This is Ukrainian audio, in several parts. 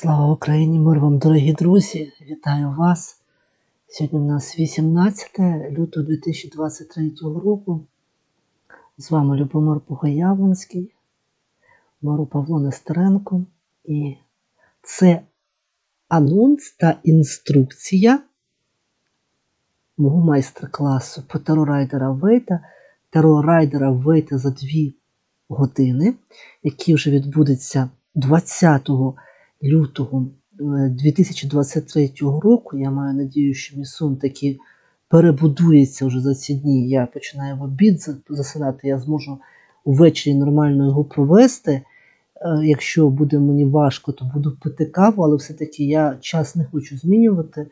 Слава Україні, мир вам, дорогі друзі! Вітаю вас! Сьогодні у нас 18 лютого 2023 року. З вами Любомир Погоявленський, Мару Павло Нестеренко. І це анонс та інструкція мого майстер-класу по терорайдера Вейта, терорайдера Вейта за 2 години, який вже відбудеться 20 лютого е, 2023 року. Я маю надію, що мій сон таки перебудується вже за ці дні. Я починаю в обід засинати, я зможу ввечері нормально його провести. Е, Якщо буде мені важко, то буду пити каву, але все-таки я час не хочу змінювати, е,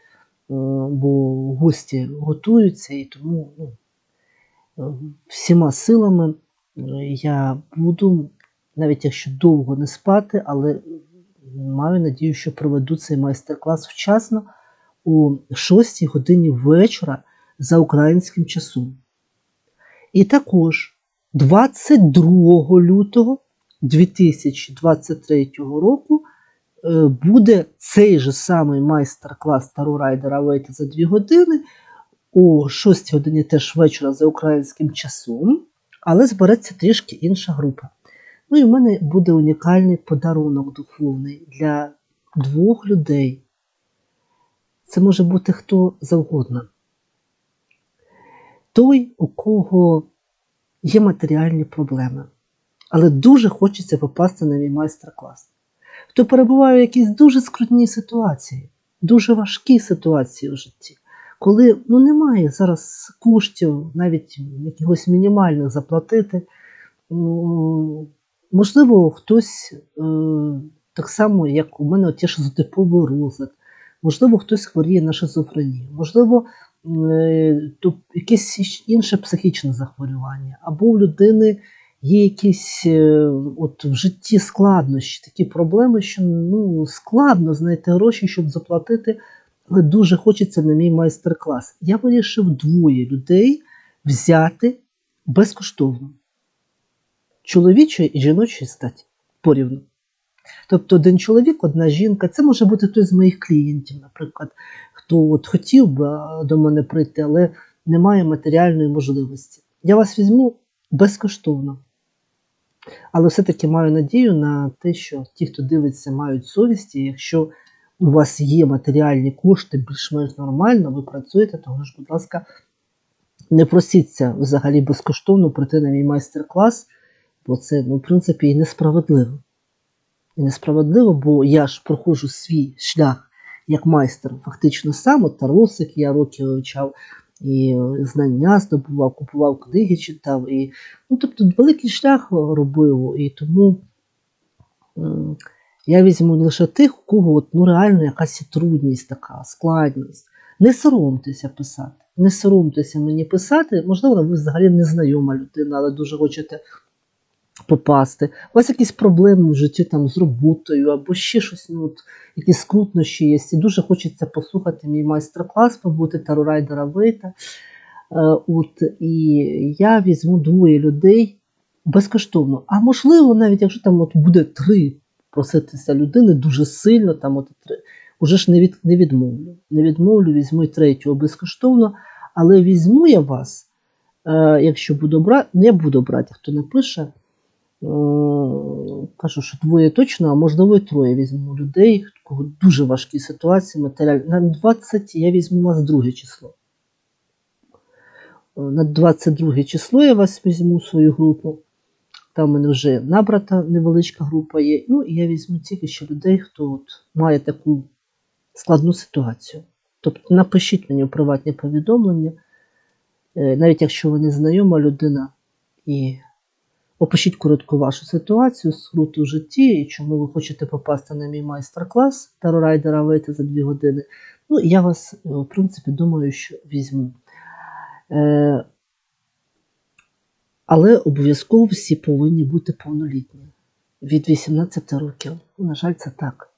бо гості готуються і тому ну, е, всіма силами е, я буду, навіть якщо довго не спати, але маю надію, що проведу цей майстер-клас вчасно о 6 годині вечора за українським часом. І також 22 лютого 2023 року е, буде цей же самий майстер-клас Таро Райдера Вейта за 2 години о 6 годині теж вечора за українським часом, але збереться трішки інша група. Ну і в мене буде унікальний подарунок духовний для двох людей. Це може бути хто завгодно. Той, у кого є матеріальні проблеми, але дуже хочеться попасти на мій майстер-клас. Хто перебуває в якійсь дуже скрутній ситуації, дуже важкій ситуації в житті, коли ну, немає зараз коштів, навіть якихось мінімальних заплатити. Можливо, хтось е, так само, як у мене ті шизотиповий розлад, можливо, хтось хворіє на шизофренію, можливо, е, то якесь інше психічне захворювання, або у людини є якісь е, от в житті складнощі, такі проблеми, що ну, складно знайти гроші, щоб заплатити, але дуже хочеться на мій майстер-клас. Я вирішив двоє людей взяти безкоштовно чоловічої і жіночої статі порівну. Тобто один чоловік, одна жінка, це може бути хтось з моїх клієнтів, наприклад, хто от хотів би до мене прийти, але не має матеріальної можливості. Я вас візьму безкоштовно. Але все-таки маю надію на те, що ті, хто дивиться, мають совість, і якщо у вас є матеріальні кошти більш-менш нормально, ви працюєте, то ж, будь ласка, не просіться взагалі безкоштовно прийти на мій майстер-клас, бо це, ну, в принципі, і несправедливо. І несправедливо, бо я ж проходжу свій шлях як майстер фактично сам, от Таросик я роки вивчав, і знання здобував, купував книги, читав. І, ну, тобто великий шлях робив, і тому я візьму лише тих, у кого от, ну, реально якась трудність така, складність. Не соромтеся писати. Не соромтеся мені писати. Можливо, ви взагалі незнайома людина, але дуже хочете попасти. У вас якісь проблеми в житті там з роботою або ще щось, ну, от, якісь скрутнощі є. І дуже хочеться послухати мій майстер-клас, побути тарорайдера Вейта. Е, От, і я візьму двоє людей безкоштовно. А можливо, навіть якщо там от буде три проситися людини дуже сильно, там от три, уже ж не, від, не відмовлю. Не відмовлю, візьму і третього безкоштовно, але візьму я вас, е, якщо буду брати, не буду брати, хто напише. Е, Кажу, що двоє точно, а можливо і троє візьму людей, у кого дуже важкі ситуації, матеріальні. На 20 я візьму вас друге число. Е, На 22 число я вас візьму в свою групу. Там у мене вже набрата невеличка група є. Ну, і я візьму тільки ще людей, хто от має таку складну ситуацію. Тобто напишіть мені в приватні повідомлення, е, навіть якщо ви не знайома людина, і опишіть коротко вашу ситуацію, скруту в житті, і чому ви хочете попасти на мій майстер-клас Терорайдера вийти за 2 години. Ну, я вас, е, в принципі, думаю, що візьму. Е, але обов'язково всі повинні бути повнолітні від 18 років. На жаль, це так.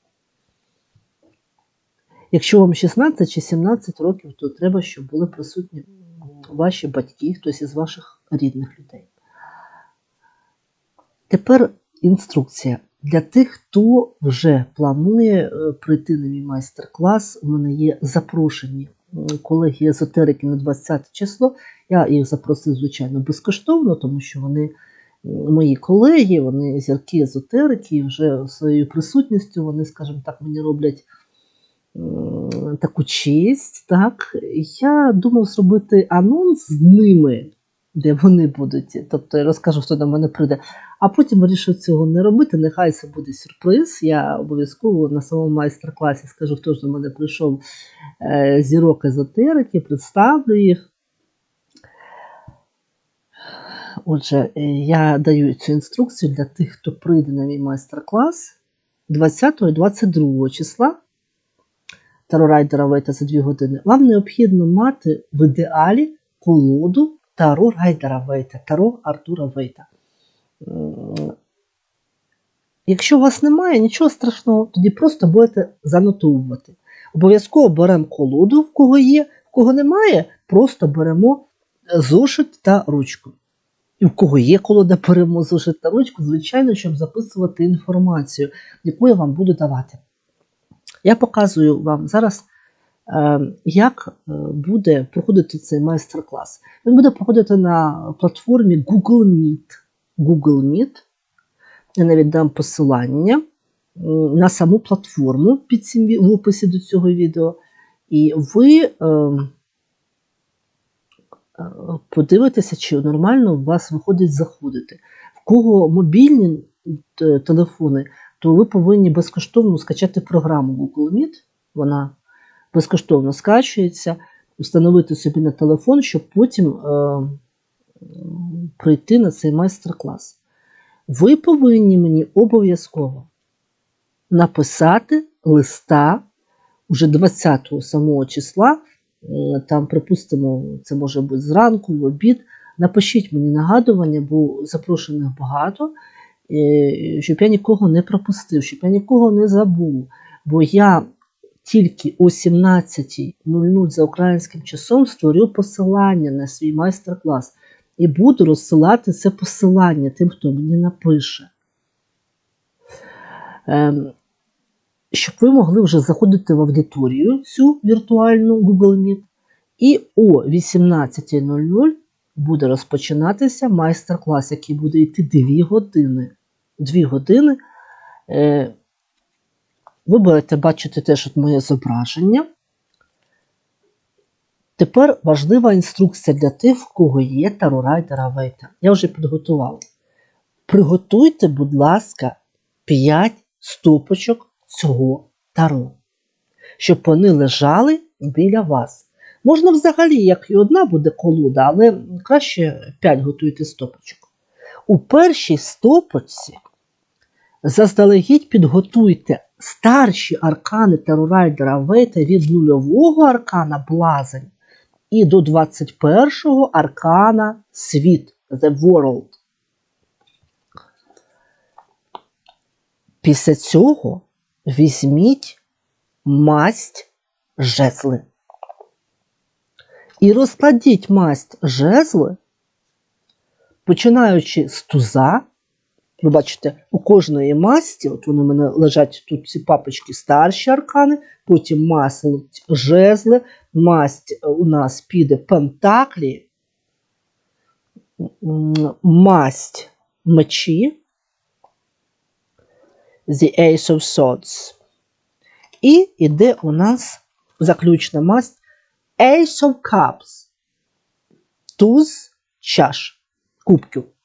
Якщо вам 16 чи 17 років, то треба, щоб були присутні ваші батьки, хтось із ваших рідних людей. Тепер інструкція. Для тих, хто вже планує е, прийти на мій майстер-клас, у мене є запрошені колеги езотерики на 20 число. Я їх запросив, звичайно, безкоштовно, тому що вони мої колеги, вони зірки езотерики, і вже своєю присутністю вони, скажімо так, мені роблять таку честь. Так. Я думав зробити анонс з ними, де вони будуть. Тобто я розкажу, хто до мене прийде. А потім вирішив цього не робити. Нехай це буде сюрприз. Я обов'язково на самому майстер-класі скажу, хто ж до мене прийшов е, зірок езотерики, представлю їх. Отже, е, я даю цю інструкцію для тих, хто прийде на мій майстер-клас 20 і 22 числа. Таро Райдера Вейта за 2 години. Вам необхідно мати в ідеалі колоду Таро Райдера Вейта, Таро Артура Вейта. Якщо у вас немає, нічого страшного, тоді просто будете занотовувати. Обов'язково беремо колоду, в кого є, в кого немає, просто беремо е, зошит та ручку. І в кого є колода, беремо зошит та ручку, звичайно, щоб записувати інформацію, яку я вам буду давати. Я показую вам зараз, як е, буде проходити цей майстер-клас. Він буде проходити на платформі Google Meet. Google Meet. Я навіть дам посилання на саму платформу під цим в описі до цього відео. І ви е, е, подивитеся, чи нормально у вас виходить заходити. В кого мобільні телефони, то ви повинні безкоштовно скачати програму Google Meet. Вона безкоштовно скачується, встановити собі на телефон, щоб потім е, прийти на цей майстер-клас. Ви повинні мені обов'язково написати листа уже 20 самого числа, там, припустимо, це може бути зранку, в обід. Напишіть мені нагадування, бо запрошених багато, е, щоб я нікого не пропустив, щоб я нікого не забув. Бо я тільки о 17.00 за українським часом створю посилання на свій майстер-клас і буду розсилати це посилання тим, хто мені напише. Ем, щоб ви могли вже заходити в аудиторію цю віртуальну Google Meet, і о 18.00 буде розпочинатися майстер-клас, який буде йти 2 години. 2 години. Ви будете бачити теж от моє зображення. Тепер важлива інструкція для тих, в кого є Таро Райдера Вейта. Я вже підготував. Приготуйте, будь ласка, 5 стопочок цього таро, щоб вони лежали біля вас. Можна взагалі, як і одна буде колода, але краще 5 готуйте стопочок. У першій стопочці заздалегідь підготуйте старші аркани Таро Райдера Вейта від нульового аркана Блазень і до 21-го аркана Світ The World. Після цього візьміть масть жезли. І розкладіть масть жезли, починаючи з туза. Ви бачите, у кожної масті, от вони у мене лежать тут ці папочки старші аркани, потім масло жезли, масть у нас піде пентаклі, масть мечі, The Ace of Swords. І іде у нас заключна масть Ace of Cups. Туз чаш кубків.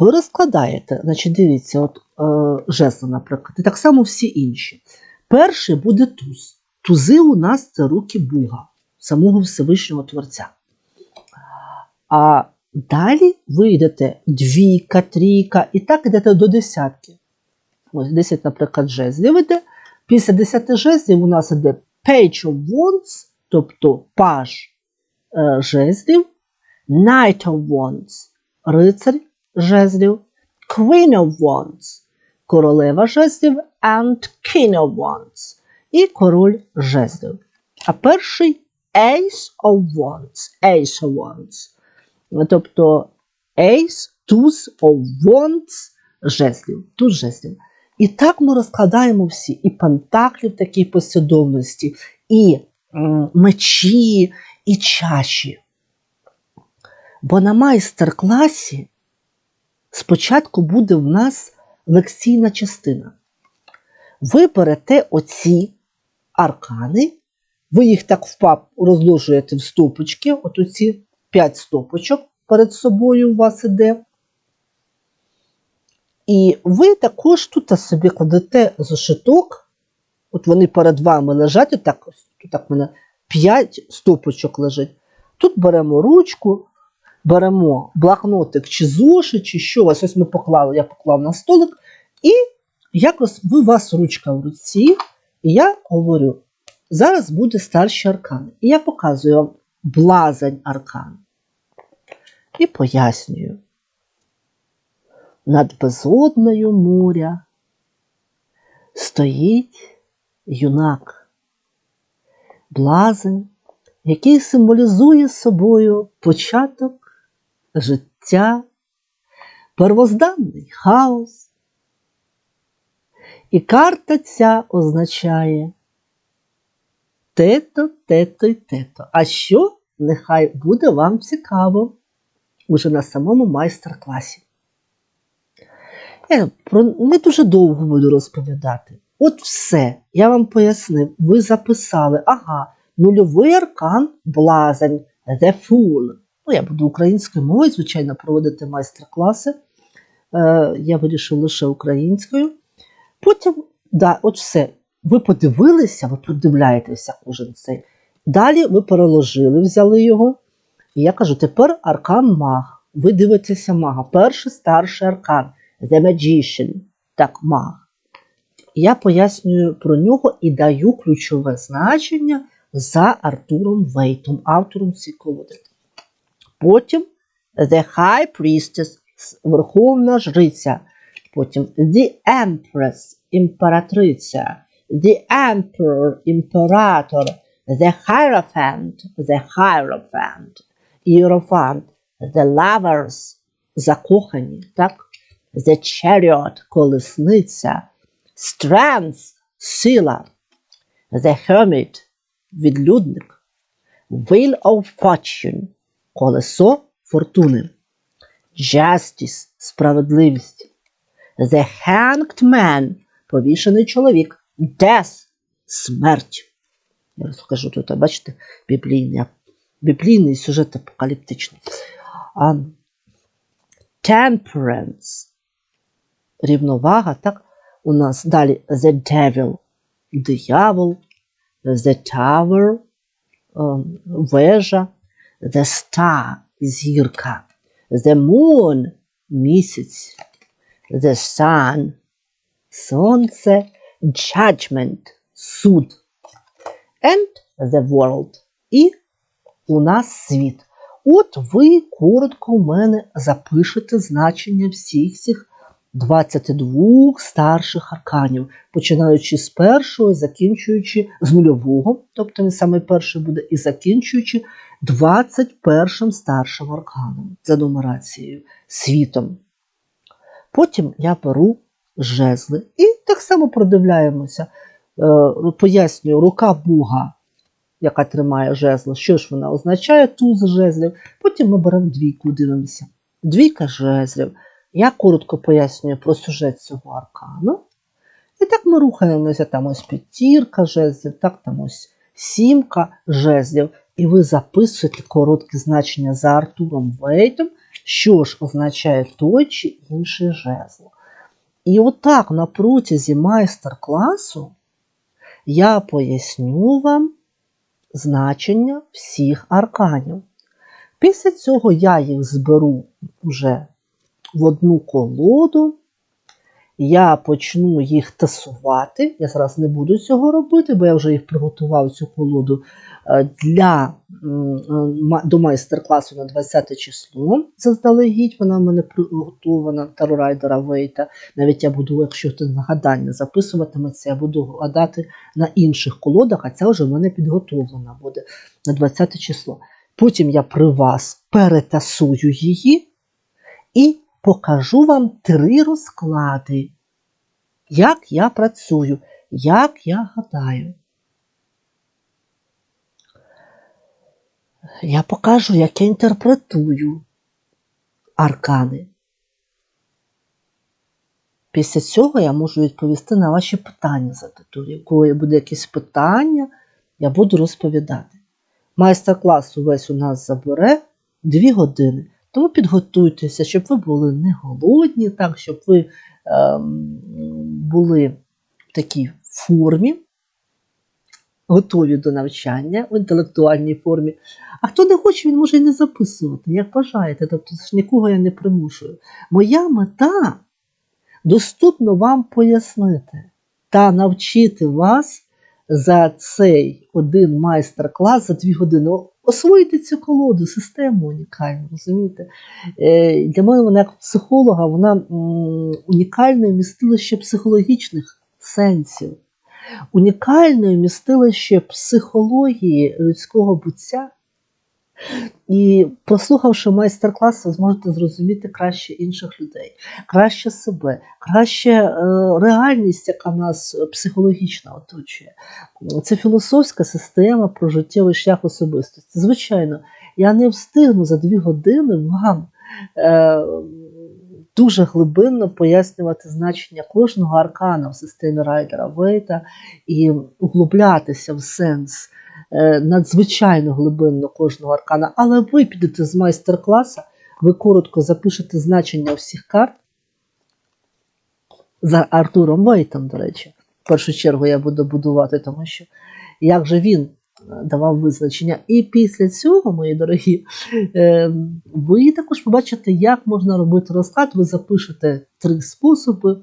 Ви розкладаєте, значить, дивіться, от е, жезли, наприклад, і так само всі інші. Перший буде туз. Тузи у нас це руки Бога, самого Всевишнього Творця. А далі ви йдете двійка, трійка, і так йдете до десятки. Ось 10, наприклад, жезлів іде. Після 10 жезлів у нас іде Page of Wands, тобто паж е, жезлів, Knight of Wands, рицар жезлів, Queen of Wands, королева жезлів, and King of Wands, і король жезлів. А перший Ace of Wands, Ace of Wands. Тобто Ace, туз of Wands, жезлів. Туз жезлів. І так ми розкладаємо всі і пентаклі в такій послідовності, і мечі, і чаші. Бо на майстер-класі спочатку буде в нас лекційна частина. Ви берете оці аркани, ви їх так в пап розложуєте в стопочки, от оці 5 стопочок перед собою у вас іде. І ви також тут собі кладете зошиток, от вони перед вами лежать, отак, тут так в мене 5 стопочок лежить. Тут беремо ручку, беремо блокнотик чи зошит, чи що. Ось ось ми поклали, я поклав на столик, і якось у вас ручка в руці, і я говорю, зараз буде старший аркан. І я показую вам блазень аркан. І пояснюю. Над безодною моря стоїть юнак, блазень, який символізує собою початок життя, первозданний хаос. І карта ця означає тето, тето й тето. А що? Нехай буде вам цікаво уже на самому майстер-класі. Я про не дуже довго буду розповідати. От все, я вам пояснив, ви записали, ага, нульовий аркан блазень, the fool. Ну, я буду українською мовою, звичайно, проводити майстер-класи. Е, я вирішив лише українською. Потім, да, от все. Ви подивилися, ви подивляєтеся кожен цей. Далі ви переложили, взяли його. І я кажу: тепер аркан маг. Ви дивитеся мага. Перший старший аркан. The Magician. Так, маг. Я пояснюю про нього і даю ключове значення за Артуром Вейтом, автором цієї колоди. Потім The High Priestess, Верховна Жриця. Потім The Empress, імператриця. The Emperor, імператор. The Hierophant, The Hierophant. Іерофант. The Lovers, закохані. Так? The Chariot, колесниця. Strength, сила. The Hermit, відлюдник. Wheel of Fortune, колесо фортуни. Justice, справедливість. The Hanged Man, повішений чоловік. Death, смерть. Я розкажу тут, бачите, біблійний, біблійний сюжет апокаліптичний. Um, temperance, рівновага, так? У нас далі The Devil, диявол, The Tower, um, вежа, The Star, зірка, The Moon, місяць, The Sun, сонце, Judgment, суд, and the world. І у нас світ. От ви коротко у мене запишете значення всіх цих 22 старших арканів, починаючи з першого і закінчуючи з нульового, тобто він саме перший буде, і закінчуючи 21 старшим арканом за нумерацією, світом. Потім я беру жезли і так само продивляємося, е, пояснюю, рука Бога яка тримає жезл, що ж вона означає туз жезлів. Потім ми беремо двійку, дивимося. Двійка жезлів. Я коротко пояснюю про сюжет цього аркану. І так ми рухаємося, там ось п'ятірка жезлів, так там ось сімка жезлів. І ви записуєте коротке значення за Артуром Вейтом, що ж означає той чи інший жезл. І отак на протязі майстер-класу я поясню вам значення всіх арканів. Після цього я їх зберу вже в одну колоду, я почну їх тасувати. Я зараз не буду цього робити, бо я вже їх приготував цю колоду е, для, до майстер-класу на 20 число. Заздалегідь, вона в мене приготована Тарорайдера Вейта. Навіть я буду, якщо хтось нагадання записуватиметься, я буду гадати на інших колодах, а ця вже в мене підготовлена буде на 20 число. Потім я при вас перетасую її і покажу вам три розклади, як я працюю, як я гадаю. Я покажу, як я інтерпретую аркани. Після цього я можу відповісти на ваші питання з аудиторії. Коли буде якесь питання, я буду розповідати. Майстер-клас увесь у нас забере 2 години. Тому підготуйтеся, щоб ви були не голодні, так, щоб ви ем, були в такій формі, готові до навчання в інтелектуальній формі. А хто не хоче, він може і не записувати, як бажаєте. Тобто нікого я не примушую. Моя мета доступно вам пояснити та навчити вас за цей один майстер-клас за дві години. Освоїти цю колоду, систему унікальну, розумієте? Е, Для мене вона як психолога, вона унікальною містилище психологічних сенсів, унікальне містилище психології людського буття. І прослухавши майстер-клас, ви зможете зрозуміти краще інших людей, краще себе, краще е, реальність, яка нас психологічно оточує. Це філософська система про життєвий шлях особистості. Звичайно, я не встигну за дві години вам е, дуже глибинно пояснювати значення кожного аркана в системі Райдера Вейта і углублятися в сенс надзвичайно глибинно кожного аркана. Але ви підете з майстер-класу, ви коротко запишете значення всіх карт за Артуром Вейтом, до речі. В першу чергу я буду будувати, тому що як же він давав визначення. І після цього, мої дорогі, е, ви також побачите, як можна робити розклад. Ви запишете три способи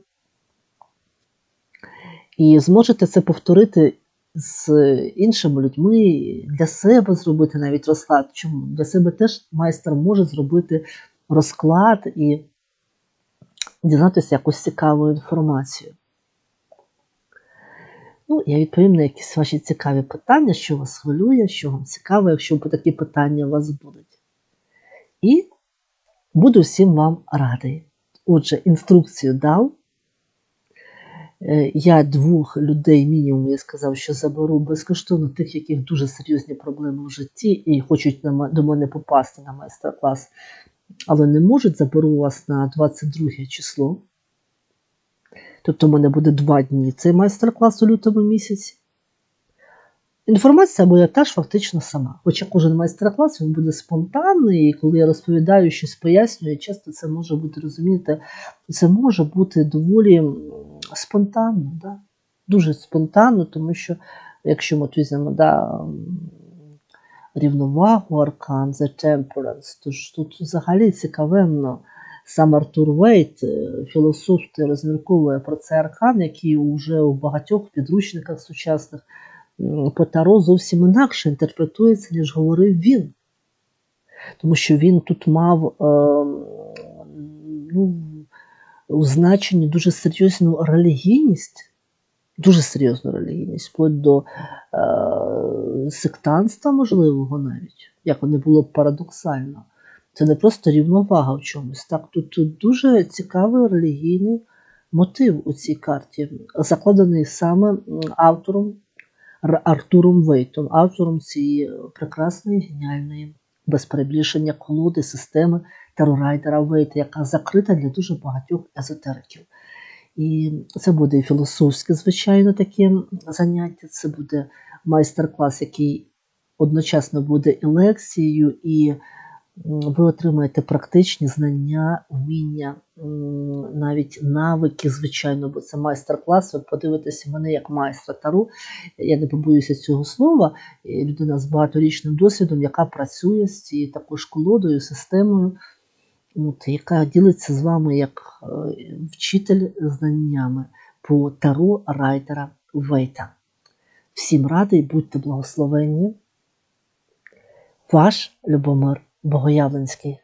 і зможете це повторити з іншими людьми, для себе зробити навіть розклад. Чому? Для себе теж майстер може зробити розклад і дізнатися якусь цікаву інформацію. Ну, я відповім на якісь ваші цікаві питання, що вас хвилює, що вам цікаво, якщо такі питання у вас будуть. І буду всім вам радий. Отже, інструкцію дав. Е, Я двох людей мінімум, я сказав, що заберу безкоштовно тих, яких дуже серйозні проблеми в житті і хочуть до мене попасти на майстер-клас, але не можуть, заберу вас на 22 число. Тобто в мене буде два дні цей майстер-клас у лютому місяці. Інформація буде теж фактично сама. Хоча кожен майстер-клас він буде спонтанний, і коли я розповідаю щось пояснюю, часто це може бути, розумієте, це може бути доволі спонтанно, да? дуже спонтанно, тому що, якщо ми візьмемо да, рівновагу аркан, The Temperance, то ж тут взагалі цікавенно. Сам Артур Вейт, філософ, розмірковує про цей аркан, який вже у багатьох підручниках сучасних по зовсім інакше інтерпретується, ніж говорив він. Тому що він тут мав е, ну, у значенні дуже серйозну релігійність, дуже серйозну релігійність, вплоть до е, сектанства, можливого навіть, як воно було парадоксально. Це не просто рівновага в чомусь. Так, тут, тут дуже цікавий релігійний мотив у цій карті, закладений саме автором Артуром Вейтом, автором цієї прекрасної, геніальної, без перебільшення колоди системи терорайдера яка закрита для дуже багатьох езотериків. І це буде філософське, звичайно, таке заняття, це буде майстер-клас, який одночасно буде і лекцією, і ви отримаєте практичні знання, уміння, навіть навики, звичайно, бо це майстер-клас. Ви подивитеся мене як майстра тару. Я не побоюся цього слова. Людина з багаторічним досвідом, яка працює з цією також колодою, системою, от, яка ділиться з вами як е, вчитель знаннями по таро райтера Вейта. Всім радий, будьте благословенні. Ваш Любомир Богоявленський.